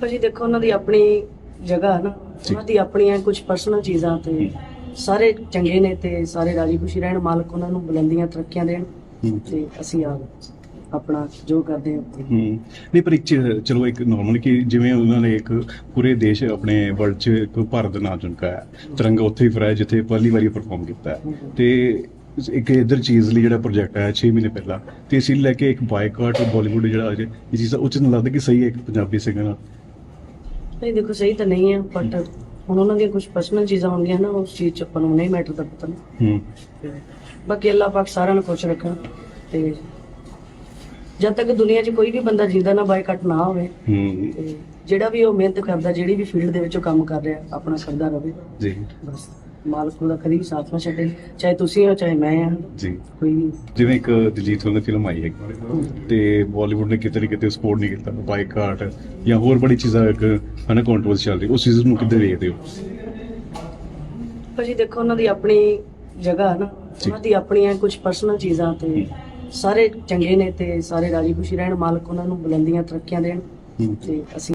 ਭਾਜੀ ਦੇਖੋ ਉਹਨਾਂ ਦੀ ਆਪਣੀ ਜਗ੍ਹਾ ਹੈ ਨਾ ਉਹਨਾਂ ਦੀ ਆਪਣੀਆਂ ਕੁਝ ਪਰਸਨਲ ਚੀਜ਼ਾਂ ਤੇ ਸਾਰੇ ਚੰਗੇ ਨੇ ਤੇ ਸਾਰੇ ਰਾਜੀ ਖੁਸ਼ੀ ਰਹਿਣ ਮਾਲਕ ਉਹਨਾਂ ਨੂੰ ਬੁਲੰਦੀਆਂ ਤਰੱਕੀਆਂ ਦੇਣ। ਤੇ ਅਸੀਂ ਆ ਆਪਣਾ ਜੋ ਕਰਦੇ ਹਾਂ ਹੂੰ। ਨਹੀਂ ਪਰ ਇੱਕ ਚਲੋ ਇੱਕ ਨਾਰਮਲ ਕਿ ਜਿਵੇਂ ਉਹਨਾਂ ਨੇ ਇੱਕ ਪੂਰੇ ਦੇਸ਼ ਆਪਣੇ ਵਰਲਡ 'ਚ ਇੱਕ ਭਾਰਤ ਦਾ ਨਾਮ ਚਮਕਾਇਆ ਤਿਰੰਗਾ ਉੱਥੇ ਹੀ ਫਰਾਇਆ ਜਿੱਥੇ ਪਹਿਲੀ ਵਾਰੀ ਪਰਫਾਰਮ ਕੀਤਾ। ਤੇ ਇੱਕ ਇਧਰ ਚੀਜ਼ ਲਈ ਜਿਹੜਾ ਪ੍ਰੋਜੈਕਟ ਆਇਆ 6 ਮਹੀਨੇ ਪਹਿਲਾਂ ਤੇ ਇਸੇ ਲਈ ਲੈ ਕੇ ਇੱਕ ਬਾਈਕਾਟ ਬਾਲੀਵੁੱਡ ਜਿਹੜਾ ਅਜੇ ਇਹ ਚੀਜ਼ ਦਾ ਉਚਿਤ ਨਹੀਂ ਲੱਗਦਾ ਕਿ ਸਹੀ ਹੈ ਇੱਕ ਪੰਜਾਬੀ ਸਿੰਗਰ ਨਾਲ। ਨਹੀਂ ਦੇਖੋ ਸਹੀ ਤਾਂ ਨਹੀਂ ਹੈ ਬਟ ਹੁਣ ਉਹਨਾਂ ਦੀਆਂ ਕੁਝ ਪਰਸਨਲ ਚੀਜ਼ਾਂ ਹੁੰਦੀਆਂ ਨਾ ਉਸ ਚੀਜ਼ ਚ ਆਪਾਂ ਨੂੰ ਨਹੀਂ ਮੈਟਰ ਦਾ ਪਤਾ ਨਹੀਂ ਹੂੰ। ਤੇ ਬਾਕੀ ਅੱਲਾਹ ਪਾਕ ਸਾਰਿਆਂ ਨੂੰ ਖੁਸ਼ ਰੱਖਣ ਤੇ ਜਦ ਤੱਕ ਦੁਨੀਆ 'ਚ ਕੋਈ ਵੀ ਬੰਦਾ ਜਿੰਦਾ ਨਾ ਬਾਈਕਾਟ ਨਾ ਹੋਵੇ ਹੂੰ। ਤੇ ਜਿਹੜਾ ਵੀ ਉਹ ਮਿਹਨਤ ਕਰਦਾ ਜਿਹੜੀ ਵੀ ਫੀਲਡ ਦੇ ਵਿੱਚ ਉਹ ਕੰਮ ਕਰ ਰਿਹਾ ਆਪਣਾ ਕਰਦਾ ਰਹੇ ਜੀ। ਬਸ। ਮਾਲਕ ਉਹਦਾ ਕਦੀ ਵੀ ਸਾਥ ਨਾ ਛੱਡੇ ਚਾਹੇ ਤੁਸੀਂ ਹੋ ਚਾਹੇ ਮੈਂ ਹਾਂ। ਜੀ। ਕੋਈ ਵੀ ਜਿਵੇਂ ਇੱਕ ਦਿਲਜੀਤ ਦੀ ਫਿਲਮ ਆਈ ਹੈ। ਤੇ ਬਾਲੀਵੁੱਡ ਨੇ ਕਿਤੇ ਨਾ ਕਿਤੇ ਸਪੋਰਟ ਨਹੀਂ ਕੀਤਾ ਬਾਈਕਾਟ ਜਾਂ ਹੋਰ ਬੜੀ ਚੀਜ਼ਾਂ ਇੱਕ ਹਨਾ ਕੰਟਰੋਵਰਸੀ ਚੱਲ ਰਹੀ ਉਸ ਚੀਜ਼ ਨੂੰ ਕਿੱਦਾਂ ਵੇਖਦੇ ਹੋ? ਭਾਜੀ ਦੇਖੋ ਉਹਨਾਂ ਦੀ ਆਪਣੀ ਜਗ੍ਹਾ ਹੈ ਨਾ। ਉਹਨਾਂ ਦੀ ਆਪਣੀਆਂ ਕੁਝ ਪਰਸਨਲ ਚੀਜ਼ਾਂ ਤੇ ਸਾਰੇ ਚੰਗੇ ਨੇ ਤੇ ਸਾਰੇ ਰਾਜੀ ਖੁਸ਼ੀ ਰਹਿਣ ਮਾਲਕ ਉਹਨਾਂ ਨੂੰ ਬੁਲੰਦੀਆਂ ਤਰੱਕੀਆਂ ਦੇਣ। ਤੇ ਅਸੀਂ